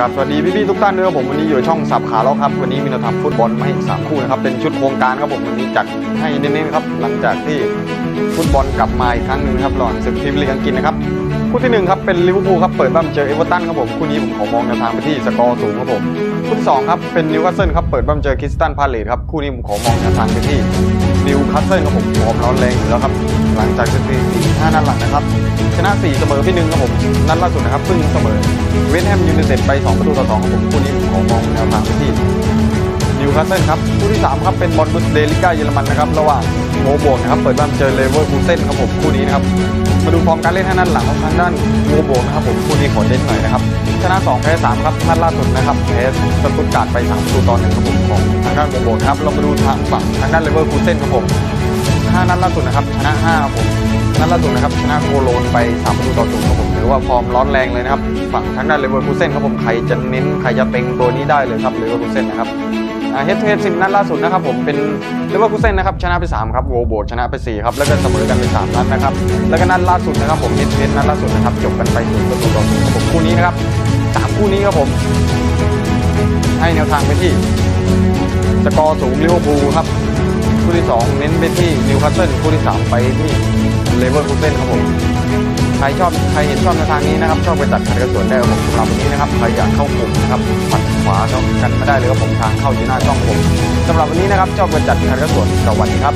ครับสวัสดีพี่ๆทุกท่านด้วยครับผมวันนี้อยู่ช่องสับขาแล้วครับวันนี้มีเราทำฟุตบอลมาให้สามคู่นะครับเป็นชุดโครงการครับผมวันนี้จัดให้เน้นๆครับหลังจากที่ฟุตบอลกลับมาอีกครั้งหนึ่งครับหว่างศึกพรีเมียร์ลีกอังกฤษนะครับคู่ที่หนึ่งครับเป็นลิเวอร์พูลครับเปิดบ้านเจอเอเวอร์ตันครับผมคู่นี้ผมขอมองแนวทางไปที่สกอร์สูงครับผมคู่ที่สองครับเป็นนิวคาสเซิลครับเปิดบ้านเจอคริสตันพาเลตครับคู่นี้ผมขอมองแนวทางไปที่นิวคาสเซิลครับผมฟอร์มร้อนแรงอยู่แล้วครับหลังจากสถิติ ห้นัดหลังนะครับ ชนะสี่เสมอพี่หนึ่งครับผม นัดล่าสุดนะครับเพิ่งเสมอเวสต์แฮมยูไนเต็ดไป 2 ประตูต่อ2ครับผมคู่นี้ผมขอมองแนวทางไปที่นิวคาสเซิลครับคู่ที่ 3 ครับเป็นบอลบุสเดลิก้าเยอรมันนะครับระหว่างโมโบกนะครับเปิดบ้านเจอเลเวอร์คูเซ่นครับผมคู่นี้นะครับมาดูฟอร์มการเล่นทางด้นหลังของทางด้านโมโบกนะครับผมคู่นี้ขอเด่นหน่อยนะครับชนะ 2 แพ้3ครับนัดล่าสุดนะครับแพ้สตุตการ์ดไป3ประตูต่อ1ครับผมของทางด้านโมโบกนครับเรามาดูทางฝั่งทางด้านเลเวอร์คูเซ่นครับผม5นัดล่าสุดนะครับชนะ5ครับผม นัดล่าสุดนะครับชนะโคโลนไป3ประตูต่อศูนย์ครับผมถือว่าฟอร์มร้อนแรงเลยนะครับฝั่งทางด้านเลเวอร์คูเซ่นครับผมใครจะเน้นใครจะเต็งตัวนี้ได้เลยครับเลเวอร์คูเซ่นนะครับเฮดทูเฮดสิบนัดล่าสุดนะครับผมเป็นเลเวอร์คูเซ่นนะครับชนะไป3ครับโวโบชนะไป4ครับแล้วก็เสมอกันไป3นัดนะครับแล้วก็นัดล่าสุดนะครับผมเฮดทูเฮดนัดล่าสุดนะครับจบกันไปศูนย์ประตูต่อศูนย์ครับผมคู่นี้นะครับสามคู่นี้ครับผม ให้แนวทางไปที่สกอร์สูงลิเวอร์พูลครับคู่ที่ 2 เน้นไปที่นิวคาสเซิลคู่ที่ 3 ไปที่ เลเวอร์คูเซนครับผมใครชอบใครเห็นชอบในทางนี้นะครับ ชอบไปจัดขันกระสวนได้ครับผมสำหรับวันนี้นะครับใครอยากเข้ากลุ่มนะครับปัดขวาเข้ากันไม่ได้เลยครับผมทางเข้าอยู่หน้าช่องผมสำหรับวันนี้นะครับชอบไปจัดขันกระสวนสวัสดีครับ